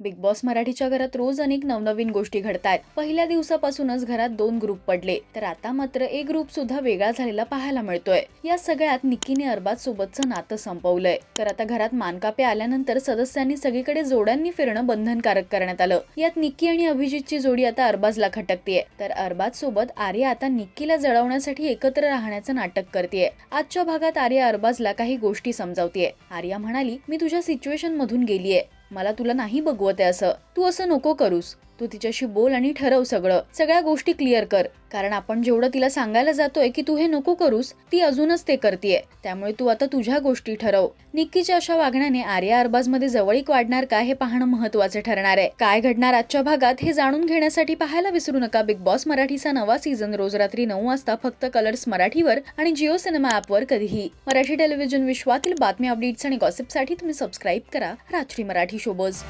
Big boss मराठीच्या घरात रोज अनेक नवनवीन गोष्टी घडतायत पहिल्या दिवसापासूनच घरात दोन ग्रुप पडले तर आता मात्र एक ग्रुप सुद्धा वेगळा झालेला पाहायला मिळतोय. या सगळ्यात निक्कीने अरबाज सोबतचं नातं संपवलंय. तर आता घरात मानकापे आल्यानंतर सदस्यांनी सगळीकडे जोड्यांनी फिरणं बंधनकारक करण्यात आलं. यात निक्की आणि अभिजितची जोडी आता अरबाजला खटकतीये. तर अरबाज सोबत आर्या आता निक्कीला जळवण्यासाठी एकत्र राहण्याचं नाटक करतेय. आजच्या भागात आर्या अरबाजला काही गोष्टी समजावतीये. आर्या म्हणाली मी तुझ्या सिच्युएशन मधून गेलीये. मला तुला नाही बघवत आहे असं. तू असं नको करूस. तू तिच्याशी बोल आणि ठरव सगळं. सगळ्या गोष्टी क्लिअर कर. कारण आपण जेवढं तिला सांगायला जातोय की तू हे नको करूस ती अजूनच ते करतीये. त्यामुळे तू आता तुझ्या गोष्टी ठरव. निक्कीच्या अशा वागण्याने आर्या अरबाजमध्ये जवळीक वाढणार का हे पाहणं महत्वाचं ठरणार आहे. काय घडणार आजच्या भागात हे जाणून घेण्यासाठी पाहायला विसरू नका. बिग बॉस मराठीचा नवा सीझन रोज रात्री नऊ वाजता फक्त कलर्स मराठीवर आणि जिओ सिनेमा ऍपवर कधीही. मराठी टेलिव्हिजन विश्वातील बातमी अपडेट्स आणि गॉसिपसाठी तुम्ही सबस्क्राईब करा. रात्री मराठी शोबज